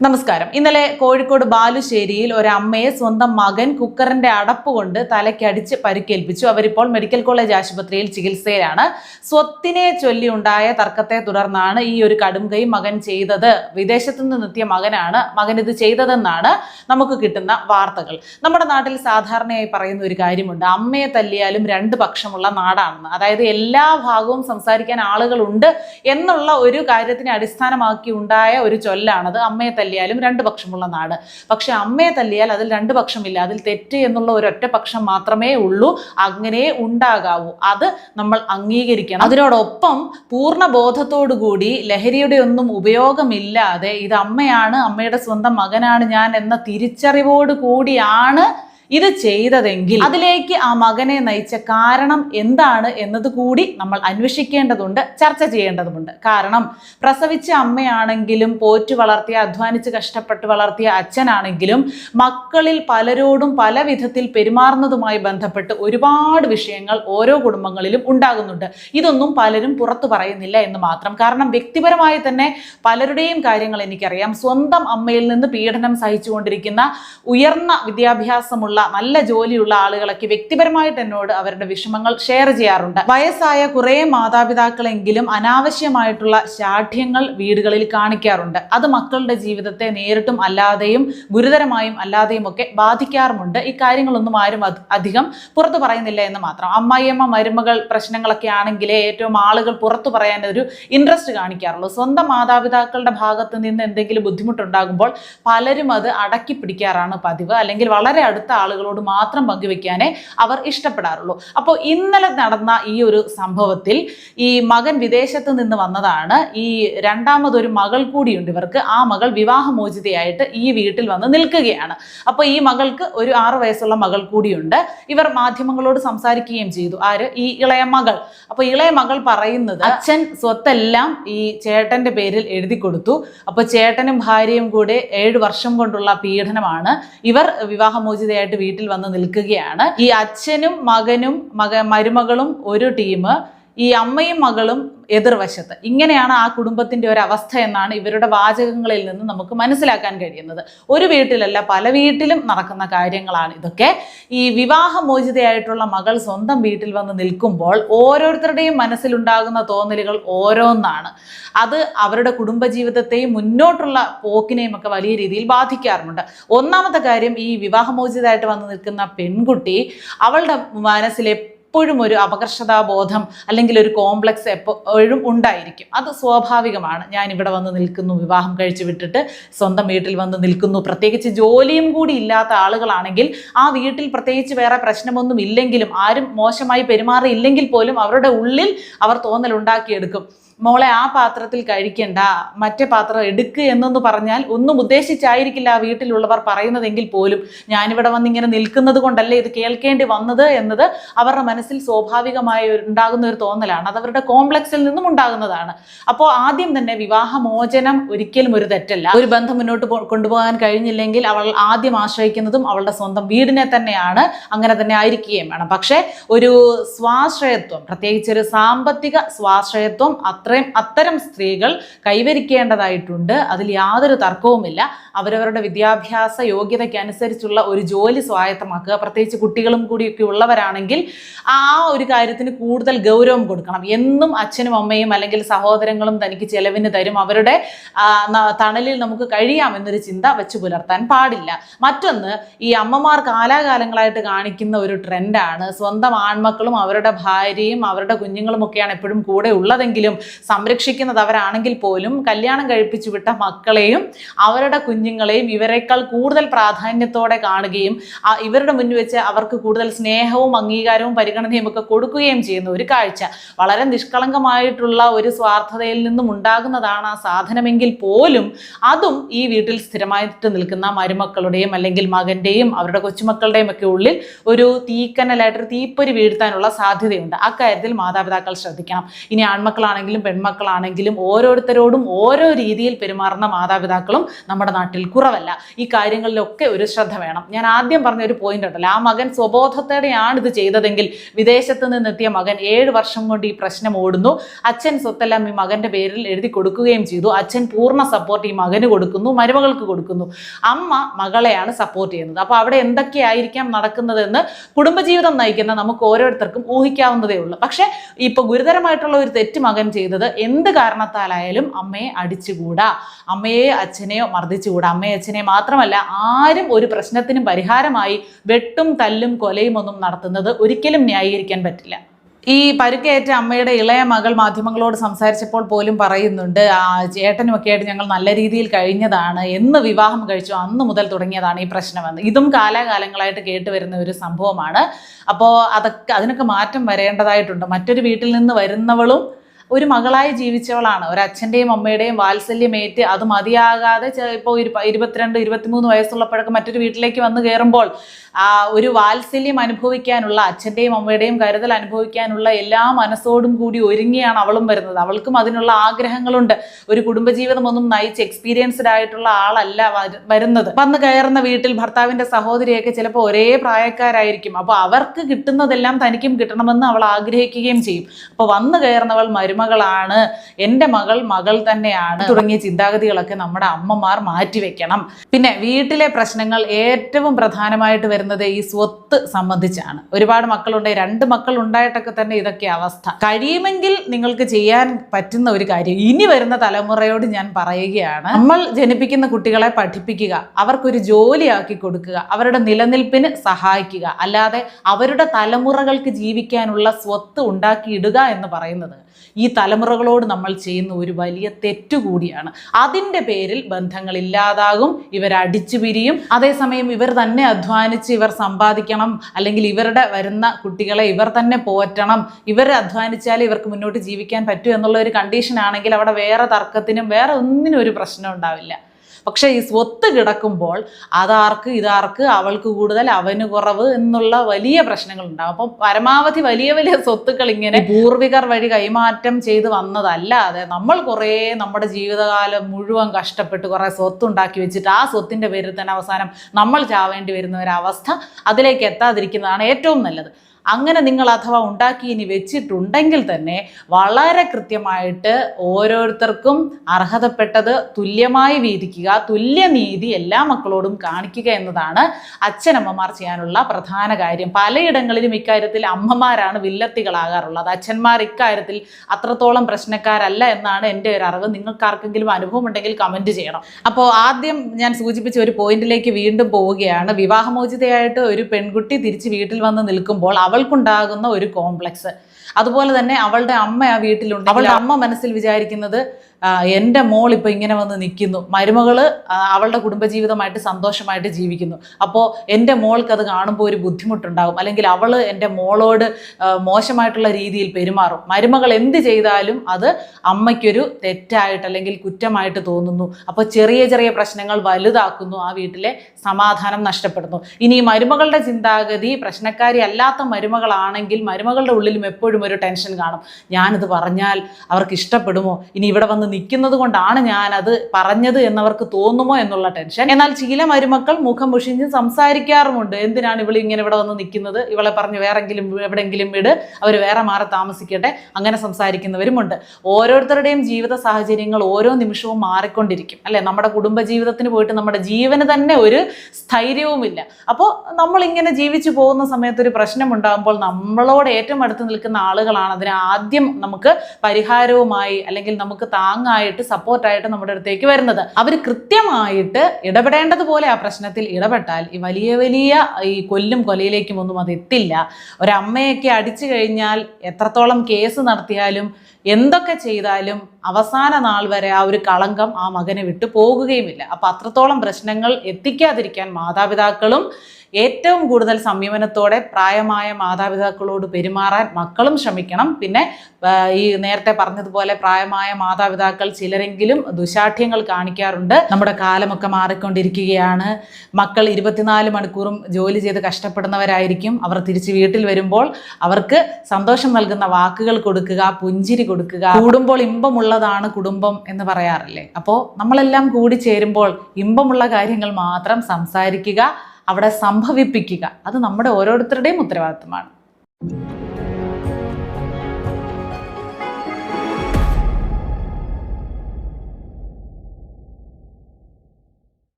നമസ്കാരം. ഇന്നലെ കോഴിക്കോട് ബാലുശ്ശേരിയിൽ അമ്മയെ സ്വന്തം മകൻ കുക്കറിന്റെ അടപ്പ് കൊണ്ട് തലയ്ക്കടിച്ച് പരിക്കേൽപ്പിച്ചു. അവരിപ്പോൾ മെഡിക്കൽ കോളേജ് ആശുപത്രിയിൽ ചികിത്സയിലാണ്. സ്വത്തിനെ ചൊല്ലി ഉണ്ടായ തർക്കത്തെ തുടർന്നാണ് ഈ ഒരു കടുംകൈ മകൻ ചെയ്തത്. വിദേശത്തു നിന്നെത്തിയ മകനാണ്. മകൻ ഇത് ചെയ്തതെന്നാണ് നമുക്ക് കിട്ടുന്ന വാർത്തകൾ. നമ്മുടെ നാട്ടിൽ സാധാരണയായി പറയുന്ന ഒരു കാര്യമുണ്ട്. അമ്മയെ തല്ലിയാലും രണ്ട് പക്ഷമുള്ള നാടാണെന്ന്. അതായത് എല്ലാ ഭാഗവും സംസാരിക്കാൻ ആളുകളുണ്ട് എന്നുള്ള ഒരു കാര്യത്തിനെ അടിസ്ഥാനമാക്കി ഉണ്ടായ ഒരു ചൊല്ലാണത്. അമ്മയെ തല്ലിയാലും രണ്ട് പക്ഷമുള്ള നാട്. പക്ഷെ അമ്മയെ തല്ലിയാൽ അതിൽ രണ്ട് പക്ഷമില്ല. അതിൽ തെറ്റ് എന്നുള്ള ഒരൊറ്റ പക്ഷം മാത്രമേ ഉള്ളൂ. അങ്ങനെ ഉണ്ടാകാവൂ. അത് നമ്മൾ അംഗീകരിക്കണം. അതിനോടൊപ്പം പൂർണ ബോധത്തോടുകൂടി ലഹരിയുടെ ഒന്നും ഉപയോഗമില്ലാതെ ഇത് അമ്മയാണ് അമ്മയുടെ സ്വന്തം മകനാണ് ഞാൻ എന്ന തിരിച്ചറിവോട് കൂടിയാണ് ഇത് ചെയ്തതെങ്കിൽ അതിലേക്ക് ആ മകനെ നയിച്ച കാരണം എന്താണ് എന്നത് കൂടി നമ്മൾ അന്വേഷിക്കേണ്ടതുണ്ട് ചർച്ച ചെയ്യേണ്ടതുണ്ട് കാരണം പ്രസവിച്ച അമ്മയാണെങ്കിലും പോറ്റു വളർത്തിയ അധ്വാനിച്ച് കഷ്ടപ്പെട്ട് വളർത്തിയ അച്ഛനാണെങ്കിലും മക്കളിൽ പലരോടും പല വിധത്തിൽ പെരുമാറുന്നതുമായി ബന്ധപ്പെട്ട് ഒരുപാട് വിഷയങ്ങൾ ഓരോ കുടുംബങ്ങളിലും ഉണ്ടാകുന്നുണ്ട്. ഇതൊന്നും പലരും പുറത്തു പറയുന്നില്ല എന്ന് മാത്രം. കാരണം വ്യക്തിപരമായി തന്നെ പലരുടെയും കാര്യങ്ങൾ എനിക്കറിയാം. സ്വന്തം അമ്മയിൽ നിന്ന് പീഡനം സഹിച്ചുകൊണ്ടിരിക്കുന്ന ഉയർന്ന വിദ്യാഭ്യാസമുള്ള നല്ല ജോലിയുള്ള ആളുകളൊക്കെ വ്യക്തിപരമായിട്ട് എന്നോട് അവരുടെ വിഷമങ്ങൾ ഷെയർ ചെയ്യാറുണ്ട്. വയസ്സായ കുറേ മാതാപിതാക്കളെങ്കിലും അനാവശ്യമായിട്ടുള്ള ശാഠ്യങ്ങൾ വീടുകളിൽ കാണിക്കാറുണ്ട്. അത് മക്കളുടെ ജീവിതത്തെ നേരിട്ടും അല്ലാതെയും ഗുരുതരമായും അല്ലാതെയും ഒക്കെ ബാധിക്കാറുമുണ്ട്. ഈ കാര്യങ്ങളൊന്നും ആരും അധികം പുറത്തു പറയുന്നില്ല എന്ന് മാത്രം. അമ്മായിയമ്മ മരുമകൾ പ്രശ്നങ്ങളൊക്കെ ആണെങ്കിലേ ഏറ്റവും ആളുകൾ പുറത്തു പറയാൻ ഒരു ഇൻട്രസ്റ്റ് കാണിക്കാറുള്ളൂ. സ്വന്തം മാതാപിതാക്കളുടെ ഭാഗത്ത് നിന്ന് എന്തെങ്കിലും ബുദ്ധിമുട്ടുണ്ടാകുമ്പോൾ പലരും അത് അടക്കി പിടിക്കാറാണ് പതിവ്. അല്ലെങ്കിൽ വളരെ അടുത്ത ആളുകളോട് മാത്രം പങ്കുവെക്കാനേ അവർ ഇഷ്ടപ്പെടാറുള്ളൂ. അപ്പോൾ ഇന്നലെ നടന്ന ഈ ഒരു സംഭവത്തിൽ ഈ മകൻ വിദേശത്ത് നിന്ന് വന്നതാണ്. ഈ രണ്ടാമതൊരു മകൾ കൂടിയുണ്ട് ഇവർക്ക്. ആ മകൾ വിവാഹമോചിതയായിട്ട് ഈ വീട്ടിൽ വന്ന് നിൽക്കുകയാണ്. അപ്പോൾ ഈ മകൾക്ക് ഒരു ആറു വയസ്സുള്ള മകൾ കൂടിയുണ്ട്. ഇവർ മാധ്യമങ്ങളോട് സംസാരിക്കുകയും ചെയ്തു. ആര്? ഈ ഇളയ മകൾ. അപ്പോൾ ഇളയ മകൾ പറയുന്നത് അച്ഛൻ സ്വത്തെല്ലാം ഈ ചേട്ടന്റെ പേരിൽ എഴുതി കൊടുത്തു. അപ്പോൾ ചേട്ടനും ഭാര്യയും കൂടെ ഏഴ് വർഷം കൊണ്ടുള്ള പീഡനമാണ്. ഇവർ വിവാഹമോചിതയായിട്ട് വീട്ടിൽ വന്ന് നിൽക്കുകയാണ്. ഈ അച്ഛനും മകനും മക മരുമകളും ഒരു ടീം ഈ അമ്മയും മകളും എതിർവശത്ത്. ഇങ്ങനെയാണ് ആ കുടുംബത്തിന്റെ ഒരു അവസ്ഥ എന്നാണ് ഇവരുടെ വാചകങ്ങളിൽ നിന്ന് നമുക്ക് മനസ്സിലാക്കാൻ കഴിയുന്നത്. ഒരു വീട്ടിലല്ല പല വീട്ടിലും നടക്കുന്ന കാര്യങ്ങളാണ് ഇതൊക്കെ. ഈ വിവാഹമോചിതയായിട്ടുള്ള മകൾ സ്വന്തം വീട്ടിൽ വന്ന് നിൽക്കുമ്പോൾ ഓരോരുത്തരുടെയും മനസ്സിലുണ്ടാകുന്ന തോന്നലുകൾ ഓരോന്നാണ്. അത് അവരുടെ കുടുംബജീവിതത്തെയും മുന്നോട്ടുള്ള പോക്കിനെയും ഒക്കെ വലിയ രീതിയിൽ ബാധിക്കാറുണ്ട് ഒന്നാമത്തെ കാര്യം ഈ വിവാഹമോചിതയായിട്ട് വന്ന് നിൽക്കുന്ന പെൺകുട്ടി അവളുടെ മനസ്സിൽ എപ്പോഴും ഒരു അപകർഷതാബോധം അല്ലെങ്കിൽ ഒരു കോംപ്ലക്സ് എപ്പോഴും ഉണ്ടായിരിക്കും. അത് സ്വാഭാവികമാണ്. ഞാൻ ഇവിടെ വന്ന് നിൽക്കുന്നു വിവാഹം കഴിച്ചു വിട്ടിട്ട് സ്വന്തം വീട്ടിൽ വന്ന് നിൽക്കുന്നു. പ്രത്യേകിച്ച് ജോലിയും കൂടി ഇല്ലാത്ത ആളുകളാണെങ്കിൽ ആ വീട്ടിൽ പ്രത്യേകിച്ച് വേറെ പ്രശ്നമൊന്നും ഇല്ലെങ്കിലും ആരും മോശമായി പെരുമാറിയില്ലെങ്കിൽ പോലും അവരുടെ ഉള്ളിൽ അവർ തോന്നൽ ഉണ്ടാക്കിയെടുക്കും മോളെ ആ പാത്രത്തിൽ കഴിക്കണ്ട മറ്റേ പാത്രം എടുക്ക് എന്നൊന്ന് പറഞ്ഞാൽ ഒന്നും ഉദ്ദേശിച്ചായിരിക്കില്ല ആ വീട്ടിലുള്ളവർ പറയുന്നതെങ്കിൽ പോലും. ഞാനിവിടെ വന്ന് ഇങ്ങനെ നിൽക്കുന്നത് കൊണ്ടല്ലേ ഇത് കേൾക്കേണ്ടി വന്നത് എന്നത് അവരുടെ മനസ്സിൽ സ്വാഭാവികമായി ഉണ്ടാകുന്ന ഒരു തോന്നലാണ്. അത് അവരുടെ കോംപ്ലക്സിൽ നിന്നും ഉണ്ടാകുന്നതാണ്. അപ്പോൾ ആദ്യം തന്നെ വിവാഹമോചനം ഒരിക്കലും ഒരു തെറ്റല്ല. ഒരു ബന്ധം മുന്നോട്ട് കൊണ്ടുപോകാൻ കഴിഞ്ഞില്ലെങ്കിൽ അവൾ ആദ്യം ആശ്രയിക്കുന്നതും അവളുടെ സ്വന്തം വീടിനെ തന്നെയാണ് അങ്ങനെ തന്നെ ആയിരിക്കുകയും വേണം. പക്ഷേ ഒരു സ്വാശ്രയത്വം പ്രത്യേകിച്ച് ഒരു സാമ്പത്തിക സ്വാശ്രയത്വം അത്രയും അത്തരം സ്ത്രീകൾ കൈവരിക്കേണ്ടതായിട്ടുണ്ട്. അതിൽ യാതൊരു തർക്കവുമില്ല. അവരവരുടെ വിദ്യാഭ്യാസ യോഗ്യതയ്ക്ക് അനുസരിച്ചുള്ള ഒരു ജോലി സ്വായത്തമാക്കുക. പ്രത്യേകിച്ച് കുട്ടികളും കൂടിയൊക്കെ ഉള്ളവരാണെങ്കിൽ ആ ഒരു കാര്യത്തിന് കൂടുതൽ ഗൗരവം കൊടുക്കണം. എന്നും അച്ഛനും അമ്മയും അല്ലെങ്കിൽ സഹോദരങ്ങളും തനിക്ക് ചെലവിന് തരും. അവരുടെ തണലിൽ നമുക്ക് കഴിയാമെന്നൊരു ചിന്ത വെച്ച് പുലർത്താൻ പാടില്ല. മറ്റൊന്ന് ഈ അമ്മമാർ കാലാകാലങ്ങളായിട്ട് കാണിക്കുന്ന ഒരു ട്രെൻഡാണ്. സ്വന്തം ആൺമക്കളും അവരുടെ ഭാര്യയും അവരുടെ കുഞ്ഞുങ്ങളും ഒക്കെയാണ് എപ്പോഴും കൂടെ ഉള്ളതെങ്കിലും സംരക്ഷിക്കുന്നത് അവരാണെങ്കിൽ പോലും കല്യാണം കഴിപ്പിച്ചു വിട്ട മക്കളെയും അവരുടെ കുഞ്ഞുങ്ങളെയും ഇവരെക്കാൾ കൂടുതൽ പ്രാധാന്യത്തോടെ കാണുകയും ഇവരുടെ മുന്നിൽ വെച്ച് അവർക്ക് കൂടുതൽ സ്നേഹവും അംഗീകാരവും പരിഗണനയും ഒക്കെ കൊടുക്കുകയും ചെയ്യുന്ന ഒരു കാഴ്ച വളരെ നിഷ്കളങ്കമായിട്ടുള്ള ഒരു സ്വാർത്ഥതയിൽ നിന്നും ഉണ്ടാകുന്നതാണ് ആ സാധനമെങ്കിൽ പോലും അതും ഈ വീട്ടിൽ സ്ഥിരമായിട്ട് നിൽക്കുന്ന മരുമക്കളുടെയും അല്ലെങ്കിൽ മകന്റെയും അവരുടെ കൊച്ചുമക്കളുടെയും ഒക്കെ ഉള്ളിൽ ഒരു തീക്കനലായിട്ടൊരു തീപ്പൊരി വീഴ്ത്താനുള്ള സാധ്യതയുണ്ട്. അക്കാര്യത്തിൽ മാതാപിതാക്കൾ ശ്രദ്ധിക്കണം. ഇനി ആൺമക്കളാണെങ്കിലും പെൺമക്കളാണെങ്കിലും ഓരോരുത്തരോടും ഓരോ രീതിയിൽ പെരുമാറുന്ന മാതാപിതാക്കളും നമ്മുടെ നാട്ടിൽ കുറവല്ല. ഈ കാര്യങ്ങളിലൊക്കെ ഒരു ശ്രദ്ധ വേണം. ഞാൻ ആദ്യം പറഞ്ഞ ഒരു പോയിന്റ് ഉണ്ടല്ലോ. ആ മകൻ സ്വബോധത്തോടെയാണ് ഇത് ചെയ്തതെങ്കിൽ വിദേശത്ത് നിന്നെത്തിയ മകൻ ഏഴ് വർഷം കൊണ്ട് ഈ പ്രശ്നം ഓടുന്നു. അച്ഛൻ സ്വത്തെല്ലാം ഈ മകന്റെ പേരിൽ എഴുതി കൊടുക്കുകയും ചെയ്തു. അച്ഛൻ പൂർണ സപ്പോർട്ട് ഈ മകന് കൊടുക്കുന്നു മരുമകൾക്ക് കൊടുക്കുന്നു. അമ്മ മകളെയാണ് സപ്പോർട്ട് ചെയ്യുന്നത്. അപ്പോൾ അവിടെ എന്തൊക്കെയായിരിക്കാം നടക്കുന്നതെന്ന് കുടുംബജീവിതം നയിക്കുന്ന നമുക്ക് ഓരോരുത്തർക്കും ഊഹിക്കാവുന്നതേ ഉള്ളൂ. പക്ഷേ ഇപ്പൊ ഗുരുതരമായിട്ടുള്ള ഒരു തെറ്റ് മകൻ ചെയ്തത് എന്ത് കാരണത്താലായാലും അമ്മയെ അടിച്ചുകൂടാ. അമ്മയെ അച്ഛനെയോ മർദ്ദിച്ചുകൂടാ. അമ്മയെ അച്ഛനെ മാത്രമല്ല ആരും ഒരു പ്രശ്നത്തിനും പരിഹാരമായി വെട്ടും തല്ലും കൊലയും ഒന്നും നടത്തുന്നത് ഒരിക്കലും ന്യായീകരിക്കാൻ പറ്റില്ല. ഈ പരുക്കേറ്റ അമ്മയുടെ ഇളയ മകൾ മാധ്യമങ്ങളോട് സംസാരിച്ചപ്പോൾ പോലും പറയുന്നുണ്ട് ആ ചേട്ടനുമൊക്കെ ആയിട്ട് ഞങ്ങൾ നല്ല രീതിയിൽ കഴിഞ്ഞതാണ്. എന്ന് വിവാഹം കഴിച്ചു. അന്ന് മുതൽ തുടങ്ങിയതാണ് ഈ പ്രശ്നമെന്ന് ഇതും കാലാകാലങ്ങളായിട്ട് കേട്ട് വരുന്ന ഒരു സംഭവമാണ്. അപ്പോൾ അതൊക്കെ അതിനൊക്കെ മാറ്റം വരേണ്ടതായിട്ടുണ്ട്. മറ്റൊരു വീട്ടിൽ നിന്ന് വരുന്നവളും ഒരു മകളായി ജീവിച്ചവളാണ്. ഒരു അച്ഛന്റെയും അമ്മയുടെയും വാത്സല്യമേറ്റ് അത് മതിയാകാതെ ഇപ്പോൾ ഇരുപത്തിരണ്ട് ഇരുപത്തിമൂന്ന് വയസ്സുള്ളപ്പോഴൊക്കെ മറ്റൊരു വീട്ടിലേക്ക് വന്ന് കയറുമ്പോൾ ഒരു വാത്സല്യം അനുഭവിക്കാനുള്ള അച്ഛന്റെയും അമ്മയുടെയും കരുതൽ അനുഭവിക്കാനുള്ള എല്ലാ മനസ്സോടും കൂടി ഒരുങ്ങിയാണ് അവളും വരുന്നത്. അവൾക്കും അതിനുള്ള ആഗ്രഹങ്ങളുണ്ട്. ഒരു കുടുംബജീവിതം ഒന്നും നയിച്ച് എക്സ്പീരിയൻസ്ഡ് ആയിട്ടുള്ള ആളല്ല വര- വരുന്നത്. വന്ന് കയറുന്ന വീട്ടിൽ ഭർത്താവിന്റെ സഹോദരിയൊക്കെ ചിലപ്പോൾ ഒരേ പ്രായക്കാരായിരിക്കും. അപ്പോൾ അവർക്ക് കിട്ടുന്നതെല്ലാം തനിക്കും കിട്ടണമെന്ന് അവൾ ആഗ്രഹിക്കുകയും ചെയ്യും. അപ്പോൾ വന്നു കയറുന്നവൾ മരുമകളാണ്. എന്റെ മകൾ മകൾ തന്നെയാണ്. തുടങ്ങിയ ചിന്താഗതികളൊക്കെ നമ്മുടെ അമ്മമാർ മാറ്റിവെക്കണം. പിന്നെ വീട്ടിലെ പ്രശ്നങ്ങൾ ഏറ്റവും പ്രധാനമായിട്ട് വരുന്നത് ഈ സ്വത്ത് സംബന്ധിച്ചാണ്. ഒരുപാട് മക്കളുണ്ട്. രണ്ട് മക്കൾ ഉണ്ടായിട്ടൊക്കെ തന്നെ ഇതൊക്കെ അവസ്ഥ. കഴിയുമെങ്കിൽ നിങ്ങൾക്ക് ചെയ്യാൻ പറ്റുന്ന ഒരു കാര്യം ഇനി വരുന്ന തലമുറയോട് ഞാൻ പറയുകയാണ്. നമ്മൾ ജനിപ്പിക്കുന്ന കുട്ടികളെ പഠിപ്പിക്കുക അവർക്കൊരു ജോലിയാക്കി കൊടുക്കുക അവരുടെ നിലനിൽപ്പിന് സഹായിക്കുക. അല്ലാതെ അവരുടെ തലമുറകൾക്ക് ജീവിക്കാനുള്ള സ്വത്ത് ഉണ്ടാക്കിയിടുക എന്ന് പറയുന്നത് ഈ തലമുറകളോട് നമ്മൾ ചെയ്യുന്ന ഒരു വലിയ തെറ്റുകൂടിയാണ് അതിന്റെ പേരിൽ ബന്ധങ്ങൾ ഇല്ലാതാകും ഇവർ അടിച്ചു പിരിയും അതേസമയം ഇവർ തന്നെ അധ്വാനിച്ച് ഇവർ സമ്പാദിക്കണം അല്ലെങ്കിൽ ഇവരുടെ വരുന്ന കുട്ടികളെ ഇവർ തന്നെ പോറ്റണം. ഇവർ അധ്വാനിച്ചാലേ ഇവർക്ക് മുന്നോട്ട് ജീവിക്കാൻ പറ്റൂ എന്നുള്ള ഒരു കണ്ടീഷൻ ആണെങ്കിൽ അവിടെ വേറെ തർക്കത്തിനും വേറെ ഒന്നിനും ഒരു പ്രശ്നം ഉണ്ടാവില്ല. പക്ഷേ ഈ സ്വത്ത് കിടക്കുമ്പോൾ അതാർക്ക് ഇതാർക്ക് അവൾക്ക് കൂടുതൽ അവന് കുറവ് എന്നുള്ള വലിയ പ്രശ്നങ്ങൾ ഉണ്ടാകും അപ്പം പരമാവധി വലിയ വലിയ സ്വത്തുക്കൾ ഇങ്ങനെ പൂർവികർ വഴി കൈമാറ്റം ചെയ്ത് വന്നതല്ലാതെ നമ്മൾ കുറേ നമ്മുടെ ജീവിതകാലം മുഴുവൻ കഷ്ടപ്പെട്ട് കുറേ സ്വത്തുണ്ടാക്കി വെച്ചിട്ട് ആ സ്വത്തിന്റെ പേരിൽ തന്നെ അവസാനം നമ്മൾ ചാവേണ്ടി വരുന്ന ഒരവസ്ഥ അതിലേക്ക് എത്താതിരിക്കുന്നതാണ് ഏറ്റവും നല്ലത്. അങ്ങനെ നിങ്ങൾ അഥവാ ഉണ്ടാക്കി ഇനി വെച്ചിട്ടുണ്ടെങ്കിൽ തന്നെ വളരെ കൃത്യമായിട്ട് ഓരോരുത്തർക്കും അർഹതപ്പെട്ടത് തുല്യമായി വീതിക്കുക തുല്യനീതി എല്ലാ മക്കളോടും കാണിക്കുക എന്നതാണ് അച്ഛനമ്മമാർ ചെയ്യാനുള്ള പ്രധാന കാര്യം. പലയിടങ്ങളിലും ഇക്കാര്യത്തിൽ അമ്മമാരാണ് വില്ലത്തികളാകാറുള്ളത്. അച്ഛന്മാർ ഇക്കാര്യത്തിൽ അത്രത്തോളം പ്രശ്നക്കാരല്ല എന്നാണ് എന്റെ ഒരു അറിവ്. നിങ്ങൾക്ക് ആർക്കെങ്കിലും അനുഭവം ഉണ്ടെങ്കിൽ കമന്റ് ചെയ്യണം. അപ്പോൾ ആദ്യം ഞാൻ സൂചിപ്പിച്ച ഒരു പോയിന്റിലേക്ക് വീണ്ടും പോവുകയാണ്. വിവാഹമോചിതയായിട്ട് ഒരു പെൺകുട്ടി തിരിച്ച് വീട്ടിൽ വന്ന് നിൽക്കുമ്പോൾ അവൾക്കുണ്ടാകുന്ന ഒരു കോംപ്ലക്സ് അതുപോലെ തന്നെ അവളുടെ അമ്മ ആ വീട്ടിലുണ്ട്. അവളുടെ അമ്മ മനസ്സിൽ വിചാരിക്കുന്നത് എന്റെ മോൾ ഇപ്പോൾ ഇങ്ങനെ വന്ന് നിൽക്കുന്നു. മരുമകൾ അവളുടെ കുടുംബജീവിതമായിട്ട് സന്തോഷമായിട്ട് ജീവിക്കുന്നു. അപ്പോൾ എന്റെ മോൾക്ക് അത് കാണുമ്പോൾ ഒരു ബുദ്ധിമുട്ടുണ്ടാകും. അല്ലെങ്കിൽ അവൾ എന്റെ മോളോട് മോശമായിട്ടുള്ള രീതിയിൽ പെരുമാറും. മരുമകൾ എന്ത് ചെയ്താലും അത് അമ്മയ്ക്കൊരു തെറ്റായിട്ട് അല്ലെങ്കിൽ കുറ്റമായിട്ട് തോന്നുന്നു. അപ്പോൾ ചെറിയ ചെറിയ പ്രശ്നങ്ങൾ വലുതാക്കുന്നു. ആ വീട്ടിലെ സമാധാനം നഷ്ടപ്പെടുന്നു. ഇനി മരുമകളുടെ ചിന്താഗതി പ്രശ്നക്കാരി അല്ലാത്ത മരുമകളാണെങ്കിൽ മരുമകളുടെ ഉള്ളിലും എപ്പോഴും ഒരു ടെൻഷൻ കാണും. ഞാനിത് പറഞ്ഞാൽ അവർക്ക് ഇഷ്ടപ്പെടുമോ? ഇനി ഇവിടെ വന്ന് നിൽക്കുന്നത് കൊണ്ടാണ് ഞാനത് പറഞ്ഞത് എന്നവർക്ക് തോന്നുമോ എന്നുള്ള ടെൻഷൻ. എന്നാൽ ചില മരുമക്കൾ മുഖം മുഷിഞ്ഞ് സംസാരിക്കാറുമുണ്ട്. എന്തിനാണ് ഇവൾ ഇങ്ങനെ ഇവിടെ വന്ന് നിൽക്കുന്നത്? ഇവളെ പറഞ്ഞ് വേറെങ്കിലും എവിടെയെങ്കിലും വീട് അവർ വേറെ മാറി താമസിക്കട്ടെ. അങ്ങനെ സംസാരിക്കുന്നവരുമുണ്ട്. ഓരോരുത്തരുടെയും ജീവിത സാഹചര്യങ്ങൾ ഓരോ നിമിഷവും മാറിക്കൊണ്ടിരിക്കും. അല്ലെ? നമ്മുടെ കുടുംബ ജീവിതത്തിന് പോയിട്ട് നമ്മുടെ ജീവന് തന്നെ ഒരു സ്ഥൈര്യവുമില്ല. അപ്പോൾ നമ്മളിങ്ങനെ ജീവിച്ചു പോകുന്ന സമയത്ത് ഒരു പ്രശ്നം ഉണ്ടാകുമ്പോൾ നമ്മളോട് ഏറ്റവും അടുത്ത് നിൽക്കുന്ന ആളുകളാണ്. അതിന് ആദ്യം നമുക്ക് പരിഹാരവുമായി അല്ലെങ്കിൽ നമുക്ക് താങ്ങായിട്ട് സപ്പോർട്ടായിട്ട് നമ്മുടെ അടുത്തേക്ക് വരുന്നത്. അവർ കൃത്യമായിട്ട് ഇടപെടേണ്ടതുപോലെ ആ പ്രശ്നത്തിൽ ഇടപെട്ടാൽ ഈ വലിയ വലിയ ഈ കൊല്ലും കൊലയിലേക്കും ഒന്നും അത് എത്തില്ല. ഒരമ്മയൊക്കെ അടിച്ചു കഴിഞ്ഞാൽ എത്രത്തോളം കേസ് നടത്തിയാലും എന്തൊക്കെ ചെയ്താലും അവസാന നാൾ വരെ ആ ഒരു കളങ്കം ആ മകനെ വിട്ടു പോകുകയുമില്ല. അപ്പം അത്രത്തോളം പ്രശ്നങ്ങൾ എത്തിക്കാതിരിക്കാൻ മാതാപിതാക്കളും ഏറ്റവും കൂടുതൽ സംയമനത്തോടെ പ്രായമായ മാതാപിതാക്കളോട് പെരുമാറാൻ മക്കളും ശ്രമിക്കണം. പിന്നെ ഈ നേരത്തെ പറഞ്ഞതുപോലെ പ്രായമായ മാതാപിതാക്കൾ ചിലരെങ്കിലും ദുശാഠ്യങ്ങൾ കാണിക്കാറുണ്ട്. നമ്മുടെ കാലമൊക്കെ മാറിക്കൊണ്ടിരിക്കുകയാണ്. മക്കൾ ഇരുപത്തിനാല് മണിക്കൂറും ജോലി ചെയ്ത് കഷ്ടപ്പെടുന്നവരായിരിക്കും. അവർ തിരിച്ച് വീട്ടിൽ വരുമ്പോൾ അവർക്ക് സന്തോഷം നൽകുന്ന വാക്കുകൾ കൊടുക്കുക പുഞ്ചിരി കൊടുക്കുക. കൂടുമ്പോൾ ഇമ്പമുള്ളതാണ് കുടുംബം എന്ന് പറയാറില്ലേ? അപ്പോൾ നമ്മളെല്ലാം കൂടി ചേരുമ്പോൾ ഇമ്പമുള്ള കാര്യങ്ങൾ മാത്രം സംസാരിക്കുക. അവിടെ സംഭവിപ്പിക്കുക. അത് നമ്മുടെ ഓരോരുത്തരുടെയും ഉത്തരവാദിത്തമാണ്.